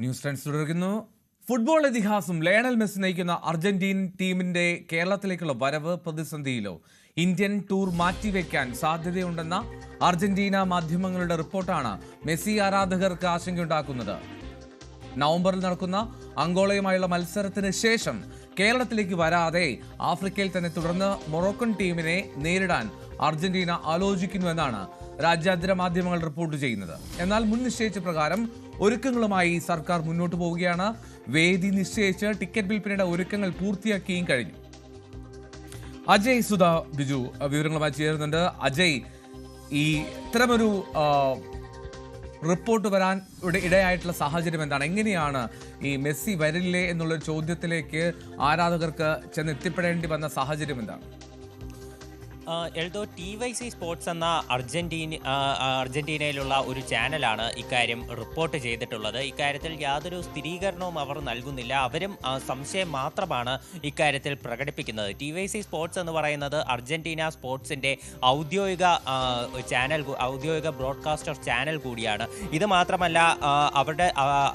News times തുടരുന്നു. Football ഇതിഹാസം Lionel Messi നയിക്കുന്ന അർജന്റീൻ ടീമിന്റെ കേരളത്തിലേക്കുള്ള വരവ് പ്രതിസന്ധിയിലോ ഇന്ത്യൻ ടൂർ മാറ്റിവെക്കാൻ സാധ്യതയുണ്ടെന്ന അർജന്റീന മാധ്യമങ്ങളുടെ റിപ്പോർട്ടാണ് മെസ്സി ആരാധകർക്ക് ആശങ്കയുണ്ടാക്കുന്നത്. നവംബറിൽ നടക്കുന്ന അങ്കോളയുമായുള്ള മത്സരത്തിന് ശേഷം കേരളത്തിലേക്ക് വരാതെ ആഫ്രിക്കയിൽ തന്നെ തുടർന്ന് മൊറോക്കൻ ടീമിനെ നേരിടാൻ അർജന്റീന ആലോചിക്കുന്നുവെന്നാണ് രാജ്യാന്തര മാധ്യമങ്ങൾ റിപ്പോർട്ട് ചെയ്യുന്നത്. എന്നാൽ മുൻ നിശ്ചയിച്ച പ്രകാരം ഒരുക്കങ്ങളുമായി സർക്കാർ മുന്നോട്ട് പോവുകയാണ്. വേദി നിശ്ചയിച്ച് ടിക്കറ്റ് വിൽപ്പനയുടെ ഒരുക്കങ്ങൾ പൂർത്തിയാക്കിയും കഴിഞ്ഞു. അജയ് സുധ ബിജു വിവരങ്ങളുമായി ചേരുന്നുണ്ട്. അജയ് ഈ ഇത്തരമൊരു റിപ്പോർട്ട് വരാൻ ഇടയായിട്ടുള്ള സാഹചര്യം എന്താണ്? എങ്ങനെയാണ് ഈ മെസ്സി വരില്ലേ എന്നുള്ള ചോദ്യത്തിലേക്ക് ആരാധകർക്ക് ചെന്ന് എത്തിപ്പെടേണ്ടി വന്ന സാഹചര്യം എന്താണ്? Eldho T Y C sports എന്ന അർജന്റീന അർജന്റീനയിലുള്ള ഒരു ചാനലാണ് ഇക്കാര്യം റിപ്പോർട്ട് ചെയ്തിട്ടുള്ളത്. ഇക്കാര്യത്തിൽ യാതൊരു സ്ഥിരീകരണവും അവർ നൽകുന്നില്ല. അവരും സംശയം മാത്രമാണ് ഇക്കാര്യത്തിൽ പ്രകടിപ്പിക്കുന്നത്. ടി വൈ സി സ്പോർട്സ് എന്ന് പറയുന്നത് അർജന്റീന സ്പോർട്സിന്റെ ഔദ്യോഗിക ചാനൽ ഔദ്യോഗിക ബ്രോഡ്കാസ്റ്റർ ചാനൽ കൂടിയാണ്. ഇത് മാത്രമല്ല അവരുടെ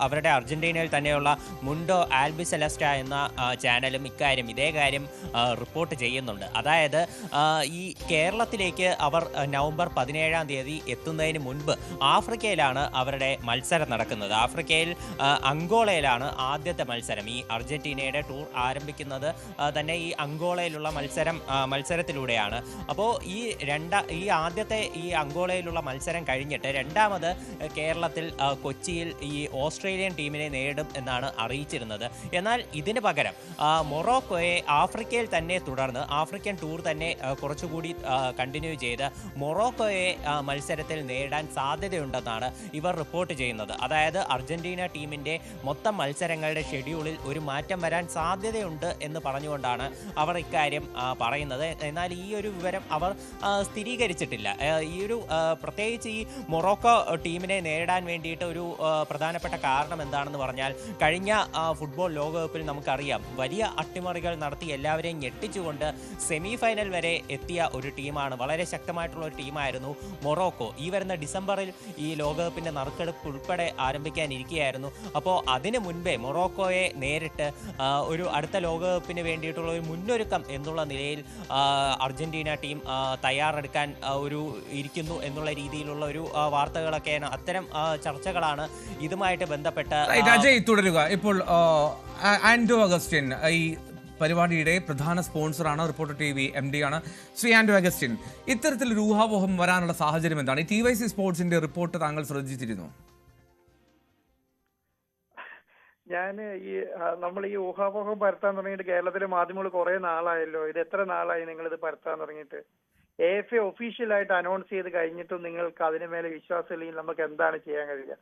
അവരുടെ അർജന്റീനയിൽ തന്നെയുള്ള മുണ്ടോ ആൽബി സെലസ്റ്റ എന്ന ചാനലും ഇക്കാര്യം ഇതേ കാര്യം റിപ്പോർട്ട് ചെയ്യുന്നുണ്ട്. അതായത് ആ, ഈ കേരളത്തിലേക്ക് അവർ നവംബർ പതിനേഴാം തീയതി എത്തുന്നതിന് മുൻപ് ആഫ്രിക്കയിലാണ് അവരുടെ മത്സരം നടക്കുന്നത്. ആഫ്രിക്കയിൽ അങ്കോളയിലാണ് ആദ്യത്തെ മത്സരം. ഈ അർജന്റീനയുടെ ടൂർ ആരംഭിക്കുന്നത് തന്നെ ഈ അങ്കോളയിലുള്ള മത്സരം മത്സരത്തിലൂടെയാണ്. അപ്പോൾ ഈ രണ്ടാ ഈ ആദ്യത്തെ ഈ അങ്കോളയിലുള്ള മത്സരം കഴിഞ്ഞിട്ട് രണ്ടാമത് കേരളത്തിൽ കൊച്ചിയിൽ ഈ ഓസ്ട്രേലിയൻ ടീമിനെ നേരിടും എന്നാണ് അറിയിച്ചിരുന്നത്. എന്നാൽ ഇതിന് പകരം മൊറോക്കോയെ ആഫ്രിക്കയിൽ തന്നെ തുടർന്ന് ആഫ്രിക്കൻ ടൂർ തന്നെ ആ, കുറച്ചുകൂടി കണ്ടിന്യൂ ചെയ്ത് മൊറോക്കോയെ മത്സരത്തിൽ നേരിടാൻ സാധ്യതയുണ്ടെന്നാണ് ഇവർ റിപ്പോർട്ട് ചെയ്യുന്നത്. അതായത് അർജന്റീന ടീമിന്റെ മൊത്തം മത്സരങ്ങളുടെ ഷെഡ്യൂളിൽ ഒരു മാറ്റം വരാൻ സാധ്യതയുണ്ട് എന്ന് പറഞ്ഞുകൊണ്ടാണ് അവർ ഇക്കാര്യം പറയുന്നത്. എന്നാൽ ഈ ഒരു വിവരം അവർ സ്ഥിരീകരിച്ചിട്ടില്ല. ഈ ഒരു പ്രത്യേകിച്ച് ഈ മൊറോക്കോ ടീമിനെ നേരിടാൻ വേണ്ടിയിട്ട് ഒരു പ്രധാനപ്പെട്ട കാരണം എന്താണെന്ന് പറഞ്ഞാൽ കഴിഞ്ഞ ഫുട്ബോൾ ലോകകപ്പിൽ നമുക്കറിയാം വലിയ അട്ടിമറികൾ നടത്തി എല്ലാവരെയും ഞെട്ടിച്ചുകൊണ്ട് സെമി ഫൈനൽ വരെ എത്തിയ ഒരു ടീമാണ്. വളരെ ശക്തമായിട്ടുള്ള ഒരു ടീമായിരുന്നു മൊറോക്കോ. ഈ വരുന്ന ഡിസംബറിൽ ഈ ലോകകപ്പിന്റെ നറുക്കെടുപ്പ് ഉൾപ്പെടെ ആരംഭിക്കാനിരിക്കുകയായിരുന്നു അപ്പോൾ അതിന് മുൻപേ മൊറോക്കോയെ നേരിട്ട് ഒരു അടുത്ത ലോകകപ്പിന് വേണ്ടിയിട്ടുള്ള ഒരു മുന്നൊരുക്കം എന്നുള്ള നിലയിൽ അർജന്റീന ടീം തയ്യാറെടുക്കാൻ ഒരു ഇരിക്കുന്നു എന്നുള്ള രീതിയിലുള്ള ഒരു വാർത്തകളൊക്കെയാണ് അത്തരം ചർച്ചകളാണ് ഇതുമായിട്ട് ബന്ധപ്പെട്ട് തുടരുക. ഇപ്പോൾ ആൻഡോ അഗസ്റ്റിൻ ഈ പരിപാടിയുടെ പ്രധാന സ്പോൺസറാണ് റിപ്പോർട്ടർ ടി വി എം ഡി ആണ്. ശ്രീ ആൻഡ് അഗസ്റ്റിൻ ഇത്തരത്തിൽ രൂഹാവോഹം വരാനുള്ള സാഹചര്യം എന്താണ്? ഈ ടി വൈ സി സ്പോർട്സിന്റെ റിപ്പോർട്ട് താങ്കൾ ശ്രദ്ധിച്ചിരുന്നു. ഞാൻ ഈ നമ്മൾ ഈ ഊഹാപോഹം പരത്താൻ തുടങ്ങിയിട്ട് കേരളത്തിലെ മാധ്യമങ്ങൾ കുറെ നാളായല്ലോ. ഇത് എത്ര നാളായി നിങ്ങൾ ഇത് പരത്താൻ തുടങ്ങിയിട്ട്? എ എഫ് എ ഒഫീഷ്യലായിട്ട് അനൗൺസ് ചെയ്ത് കഴിഞ്ഞിട്ടും നിങ്ങൾക്ക് അതിന് മേലെ വിശ്വാസം ഇല്ലെങ്കിൽ നമുക്ക് എന്താണ് ചെയ്യാൻ കഴിയുക?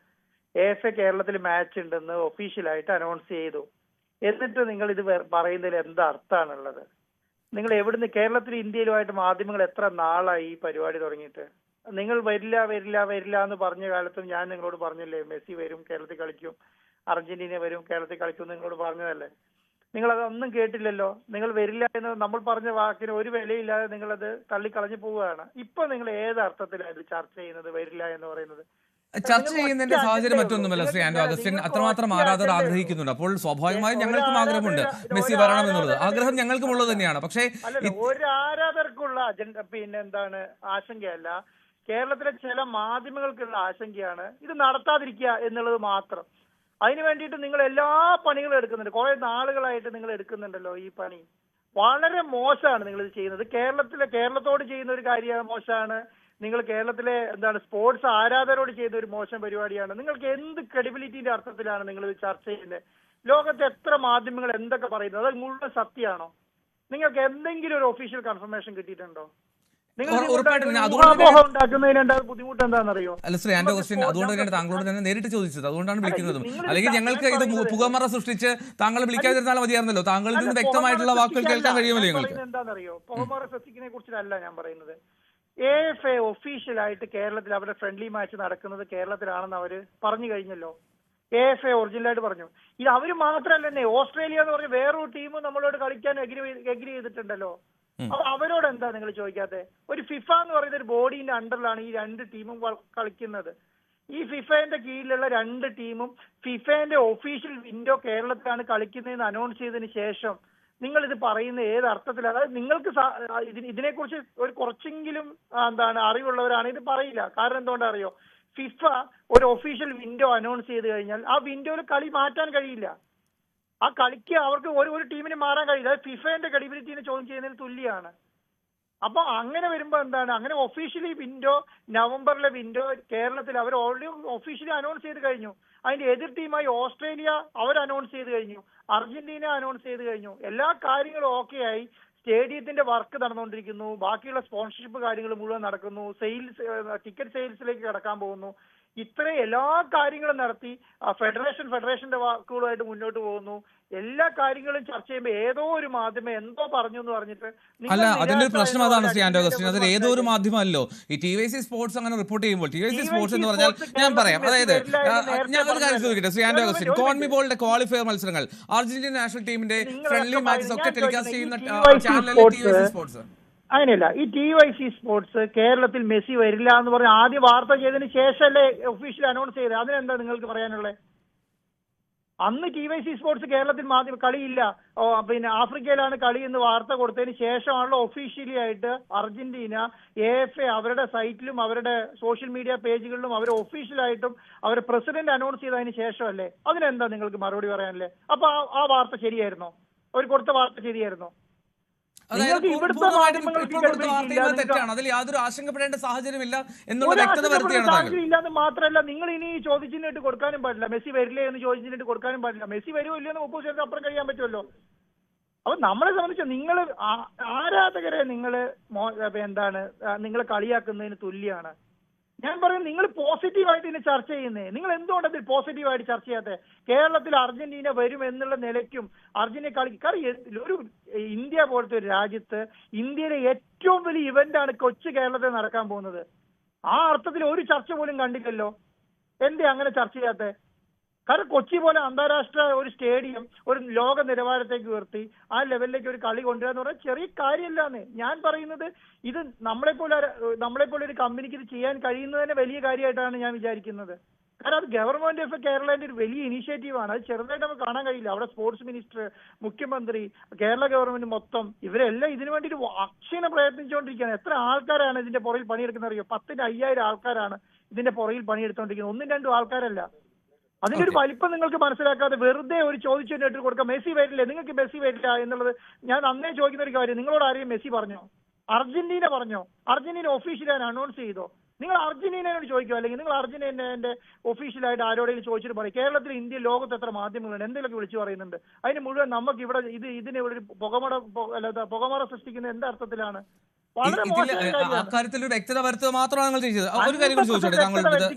എ എഫ് എ കേരളത്തിൽ മാച്ച് ഉണ്ടെന്ന് ഒഫീഷ്യലായിട്ട് അനൗൺസ് ചെയ്തു. എന്നിട്ട് നിങ്ങൾ ഇത് പറയുന്നതിൽ എന്താ അർത്ഥമാണുള്ളത്? നിങ്ങൾ എവിടുന്ന് കേരളത്തിലും ഇന്ത്യയിലുമായിട്ട് മാധ്യമങ്ങൾ എത്ര നാളായി ഈ പരിപാടി തുടങ്ങിയിട്ട്? നിങ്ങൾ വരില്ല വരില്ല വരില്ല എന്ന് പറഞ്ഞ കാലത്തും ഞാൻ നിങ്ങളോട് പറഞ്ഞല്ലേ മെസ്സി വരും കേരളത്തിൽ കളിക്കും അർജന്റീന വരും കേരളത്തിൽ കളിക്കും നിങ്ങളോട് പറഞ്ഞതല്ലേ? നിങ്ങൾ അതൊന്നും കേട്ടില്ലല്ലോ. നിങ്ങൾ വരില്ല എന്ന് നമ്മൾ പറഞ്ഞ വാക്കിന് ഒരു വിലയില്ലാതെ നിങ്ങളത് തള്ളിക്കളഞ്ഞു പോവുകയാണ്. ഇപ്പൊ നിങ്ങൾ ഏത് അർത്ഥത്തിലാണ് ഇത് ചർച്ച ചെയ്യുന്നത് വരില്ല എന്ന് പറയുന്നത്? ചർച്ച ചെയ്യുന്നതിന്റെ സാഹചര്യം മറ്റൊന്നുമല്ല ശ്രീ ആൻഡോ അഗസ്റ്റിൻ അത്രമാത്രം ആരാധകർ ആഗ്രഹിക്കുന്നുണ്ട്. അപ്പോൾ സ്വാഭാവികമായും ഞങ്ങൾക്കും ആഗ്രഹമുണ്ട്. മെസ്സി വരണം എന്നുള്ളത്. ആഗ്രഹം ഞങ്ങൾക്കും ഉള്ളത് തന്നെയാണ്. പക്ഷേ ഒരു ആരാധകർക്കുള്ള അജണ്ട പിന്നെ എന്താണ് ആശങ്കയല്ല. കേരളത്തിലെ ചില മാധ്യമങ്ങൾക്കുള്ള ആശങ്കയാണ് ഇത് നടത്താതിരിക്കുക എന്നുള്ളത് മാത്രം. അതിന് വേണ്ടിയിട്ട് നിങ്ങൾ എല്ലാ പണികളും എടുക്കുന്നുണ്ട്. കുറെ നാളുകളായിട്ട് നിങ്ങൾ എടുക്കുന്നുണ്ടല്ലോ ഈ പണി. വളരെ മോശമാണ് നിങ്ങൾ ഇത് ചെയ്യുന്നത്. കേരളത്തിലെ കേരളത്തോട് ചെയ്യുന്ന ഒരു കാര്യമാണ് മോശമാണ്. നിങ്ങൾ കേരളത്തിലെ എന്താണ് സ്പോർട്സ് ആരാധകരോട് ചെയ്ത ഒരു മോശം പരിപാടിയാണ്. നിങ്ങൾക്ക് എന്ത് ക്രെഡിബിലിറ്റിന്റെ അർത്ഥത്തിലാണ് നിങ്ങൾ ഇത് ചർച്ച ചെയ്യുന്നത്? ലോകത്തെ എത്ര മാധ്യമങ്ങൾ എന്തൊക്കെ പറയുന്നത്? അത് മുഴുവൻ സത്യമാണോ? നിങ്ങൾക്ക് എന്തെങ്കിലും ഒരു ഒഫീഷ്യൽ കൺഫർമേഷൻ കിട്ടിയിട്ടുണ്ടോ? അല്ല ശ്രീ ആൻഡോ അഗസ്റ്റിൻ അതുകൊണ്ട് തന്നെയാണ് താങ്കളോട് തന്നെ നേരിട്ട് ചോദിച്ചത്. അതുകൊണ്ടാണ് വിളിക്കുന്നതും. അല്ലെങ്കിൽ ഞങ്ങൾക്ക് ഇത് പുകമറ സൃഷ്ടിച്ച് താങ്കൾ വിളിക്കാതിരുന്നാൽ മതിയായിരുന്നല്ലോ. താങ്കളിൽ നിന്ന് വ്യക്തമായിട്ടുള്ള വാക്കുകൾ കേൾക്കാൻ കഴിയുമല്ലോ ഞങ്ങൾക്ക് എന്താണെന്നറിയോ? പുകമറ സൃഷ്ടിക്കുന്നതിനെ കുറിച്ചല്ല ഞാൻ പറയുന്നത്. എ എഫ് എ ഒഫീഷ്യലായിട്ട് കേരളത്തിൽ അവരുടെ ഫ്രണ്ട്ലി മാച്ച് നടക്കുന്നത് കേരളത്തിലാണെന്ന് അവർ പറഞ്ഞു കഴിഞ്ഞല്ലോ. എ എഫ് എ ഒറിജിനലായിട്ട് പറഞ്ഞു. ഇത് അവർ മാത്രമല്ല തന്നെ ഓസ്ട്രേലിയ എന്ന് പറഞ്ഞ വേറൊരു ടീം നമ്മളോട് കളിക്കാൻ എഗ്രി എഗ്രി ചെയ്തിട്ടുണ്ടല്ലോ. അപ്പൊ അവരോട് എന്താ നിങ്ങൾ ചോദിക്കാത്തത് ഒരു ഫിഫ എന്ന് പറയുന്ന ഒരു ബോഡീന്റെ അണ്ടറിലാണ് ഈ രണ്ട് ടീമും കളിക്കുന്നത്. ഈ ഫിഫയുടെ കീഴിലുള്ള രണ്ട് ടീമും ഫിഫയുടെ ഒഫീഷ്യൽ വിൻഡോ കേരളത്തിലാണ് കളിക്കുന്നതെന്ന് അനൗൺസ് ചെയ്തതിന് ശേഷം നിങ്ങൾ ഇത് പറയുന്ന ഏത് അർത്ഥത്തിലാണ് അതായത് നിങ്ങൾക്ക് ഇതിനെക്കുറിച്ച് ഒരു കുറച്ചെങ്കിലും എന്താണ് അറിവുള്ളവരാണ് ഇത് പറയില്ല. കാരണം എന്തുകൊണ്ടാ അറിയോ? ഫിഫ ഒരു ഒഫീഷ്യൽ വിൻഡോ അനൗൺസ് ചെയ്ത് കഴിഞ്ഞാൽ ആ വിൻഡോയിൽ കളി മാറ്റാൻ കഴിയില്ല. ആ കളിക്ക് അവർക്ക് ഒരു ഒരു ടീമിന് മാറാൻ കഴിയില്ല. അത് ഫിഫയുടെ ക്രെഡിബിലിറ്റിനെ ചോദ്യം ചെയ്യുന്നതിന് തുല്യമാണ് അപ്പൊ അങ്ങനെ വരുമ്പോ എന്താണ്? അങ്ങനെ ഒഫീഷ്യലി വിൻഡോ നവംബറിലെ വിൻഡോ കേരളത്തിൽ അവർ ഓൾറെഡി ഒഫീഷ്യലി അനൗൺസ് ചെയ്ത് കഴിഞ്ഞു. അതിന്റെ എതിർ ടീമായി ഓസ്ട്രേലിയ അവർ അനൗൺസ് ചെയ്ത് കഴിഞ്ഞു. അർജന്റീന അനൗൺസ് ചെയ്ത് കഴിഞ്ഞു. എല്ലാ കാര്യങ്ങളും ഓക്കെ ആയി. സ്റ്റേഡിയത്തിന്റെ വർക്ക് നടന്നുകൊണ്ടിരിക്കുന്നു. ബാക്കിയുള്ള സ്പോൺസർഷിപ്പ് കാര്യങ്ങൾ മുഴുവൻ നടക്കുന്നു. സെയിൽസ് ടിക്കറ്റ് സെയിൽസിലേക്ക് കടക്കാൻ പോകുന്നു. ഇത്രയും എല്ലാ കാര്യങ്ങളും നടത്തി ഫെഡറേഷൻ ഫെഡറേഷന്റെ വാക്കുകളുമായിട്ട് മുന്നോട്ട് പോകുന്നു. എല്ലാ കാര്യങ്ങളും ചർച്ച ചെയ്യുമ്പോൾ ഏതോ ഒരു മാധ്യമം എന്തോ പറഞ്ഞു എന്ന് പറഞ്ഞിട്ട് അല്ല അതിന്റെ ഒരു പ്രശ്നം അതാണ് ശ്രീ ആന്റോ അഗസ്റ്റിൻ അതിൽ ഏതോ ഒരു മാധ്യമം മാധ്യമമല്ലോ. ഈ ടി വൈ സി സ്പോർട്സ് അങ്ങനെ റിപ്പോർട്ട് ചെയ്യുമ്പോൾ ടി വൈ സി സ്പോർട്സ് എന്ന് പറഞ്ഞാൽ ഞാൻ പറയാം. അതായത് ഞാൻ ഒരു കാര്യം. ചോദിക്കട്ടെ? ശ്രീ ആന്റോ ഗസ്റ്റിൻ അഗസ്റ്റിൻ ബോളിന്റെ ഒരു ക്വാളിഫയർ മത്സരങ്ങൾ അർജന്റീന നാഷണൽ ടീമിന്റെ ഫ്രണ്ട്ലി മാച്ചസ് ഒക്കെ ടെലികാസ്റ്റ് ചെയ്യുന്ന ചാനലല്ലേ ടി വൈ സി സ്പോർട്സ് അങ്ങനെയല്ല. ഈ ടി വൈ സി സ്പോർട്സ് കേരളത്തിൽ മെസ്സി വരില്ല എന്ന് പറഞ്ഞ ആദ്യ വാർത്ത ചെയ്തതിന് ശേഷമല്ലേ ഒഫീഷ്യൽ അനൗൺസ് ചെയ്തത്. അതിനെന്താ നിങ്ങൾക്ക് പറയാനുള്ളത് അന്ന് ടി വൈ സി സ്പോർട്സ് കേരളത്തിൽ മാധ്യമ കളിയില്ല. പിന്നെ ആഫ്രിക്കയിലാണ് കളി എന്ന് വാർത്ത കൊടുത്തതിന് ശേഷമാണല്ലോ ഒഫീഷ്യലി ആയിട്ട് അർജന്റീന എ എഫ് എ അവരുടെ സൈറ്റിലും അവരുടെ സോഷ്യൽ മീഡിയ പേജുകളിലും അവർ ഒഫീഷ്യലായിട്ടും അവരുടെ പ്രസിഡന്റ് അനൗൺസ് ചെയ്തതിന് ശേഷമല്ലേ? അതിനെന്താ നിങ്ങൾക്ക് മറുപടി പറയാനല്ലേ അപ്പൊ ആ വാർത്ത ശരിയായിരുന്നോ? അവർ കൊടുത്ത വാർത്ത ശരിയായിരുന്നോ? തെറ്റാണ്. അതിൽ യാതൊരു ആശങ്കപ്പെടേണ്ട സാഹചര്യമില്ല എന്നുള്ള വ്യക്തത വരുത്തിയാണ് ഇല്ലാന്ന് മാത്രമല്ല നിങ്ങൾ ഇനി ചോദിച്ചിട്ട് കൊടുക്കാനും പാടില്ല. മെസ്സി വരില്ലേ എന്ന് ചോദിച്ചിട്ട് കൊടുക്കാനും പാടില്ല. മെസ്സി വരുമോ ഇല്ലെന്ന് ഒപ്പോസിഷൻ അപ്പുറം കഴിയാൻ പറ്റുമല്ലോ. അപ്പൊ നമ്മളെ സംബന്ധിച്ച് നിങ്ങൾ ആരാധകരെ നിങ്ങൾ എന്താണ് നിങ്ങൾ കളിയാക്കുന്നതിന് തുല്യാണ്? ഞാൻ പറയും നിങ്ങൾ പോസിറ്റീവായിട്ട് ഇതിനെ ചർച്ച ചെയ്യുന്നേ. നിങ്ങൾ എന്തുകൊണ്ട് അതിൽ പോസിറ്റീവായിട്ട് ചർച്ച ചെയ്യാത്തെ? കേരളത്തിൽ അർജന്റീന വരും എന്നുള്ള നിലയ്ക്കും അർജന്റീന കളി കാരണം ഒരു ഇന്ത്യ പോലത്തെ ഒരു രാജ്യത്ത് ഇന്ത്യയിലെ ഏറ്റവും വലിയ ഇവന്റാണ് കൊച്ചു കേരളത്തിൽ നടക്കാൻ പോകുന്നത്. ആ അർത്ഥത്തിൽ ഒരു ചർച്ച പോലും കണ്ടില്ലല്ലോ. എന്തേ അങ്ങനെ ചർച്ച ചെയ്യാത്തെ? കാരണം കൊച്ചി പോലെ അന്താരാഷ്ട്ര ഒരു സ്റ്റേഡിയം ഒരു ലോക നിലവാരത്തേക്ക് ഉയർത്തി ആ ലെവലിലേക്ക് ഒരു കളി കൊണ്ടുവരിക എന്ന് പറഞ്ഞാൽ ചെറിയ കാര്യമല്ലാന്ന്. ഞാൻ പറയുന്നത് ഇത് നമ്മളെ പോലെ നമ്മളെ പോലെ ഒരു കമ്പനിക്ക് ഇത് ചെയ്യാൻ കഴിയുന്നത് തന്നെ വലിയ കാര്യമായിട്ടാണ് ഞാൻ വിചാരിക്കുന്നത്. കാരണം അത് ഗവൺമെന്റ് ഓഫ് കേരളന്റെ ഒരു വലിയ ഇനിഷ്യേറ്റീവാണ്. അത് ചെറുതായിട്ട് നമുക്ക് കാണാൻ കഴിയില്ല. അവിടെ സ്പോർട്സ് മിനിസ്റ്റർ മുഖ്യമന്ത്രി കേരള ഗവൺമെന്റ് മൊത്തം ഇവരെല്ലാം ഇതിനു വേണ്ടിയിട്ട് അക്ഷീണ പ്രയത്നിച്ചുകൊണ്ടിരിക്കുകയാണ്. എത്ര ആൾക്കാരാണ് ഇതിന്റെ പുറയിൽ പണിയെടുക്കുന്നത് അറിയോ? പത്തിന് അയ്യായിരം ആൾക്കാരാണ് ഇതിന്റെ പുറകിൽ പണിയെടുത്തുകൊണ്ടിരിക്കുന്നത് ഒന്നും രണ്ടും ആൾക്കാരല്ല. അതിന്റെ ഒരു വലിപ്പം നിങ്ങൾക്ക് മനസ്സിലാക്കാതെ വെറുതെ ഒരു ചോദിച്ചു കഴിഞ്ഞിട്ട് കൊടുക്കാം. മെസ്സി വരില്ലേ നിങ്ങൾക്ക് മെസ്സി വരില്ല എന്നുള്ളത് ഞാൻ അന്നേ ചോദിക്കുന്ന ഒരു കാര്യം നിങ്ങളോട് ആരെയും മെസ്സി പറഞ്ഞോ? അർജന്റീന പറഞ്ഞോ? അർജന്റീന ഒഫീഷ്യലായി അനൗൺസ് ചെയ്തോ? നിങ്ങൾ അർജന്റീനയോട് ചോദിക്കോ? അല്ലെങ്കിൽ നിങ്ങൾ അർജന്റീനന്റെ ഒഫീഷ്യലായിട്ട് ആരോടെങ്കിലും ചോദിച്ചിട്ട് പറയും? കേരളത്തിൽ ഇന്ത്യ ലോകത്ത് എത്ര മാധ്യമങ്ങളുണ്ട്? എന്തെങ്കിലുമൊക്കെ വിളിച്ചു പറയുന്നുണ്ട്. അതിന് മുഴുവൻ നമുക്ക് ഇവിടെ ഇത് ഇതിനെ ഇവിടെ ഒരു പുകമട അല്ലാതെ പുകമറ സൃഷ്ടിക്കുന്ന എന്ത് അർത്ഥത്തിലാണ്? വളരെ മോശം ഒരു വ്യക്തത വരുത്തുക മാത്രമാണ് നിങ്ങൾ ചെയ്തത് ഒരു കാര്യം ചോദിച്ചോട്ടെ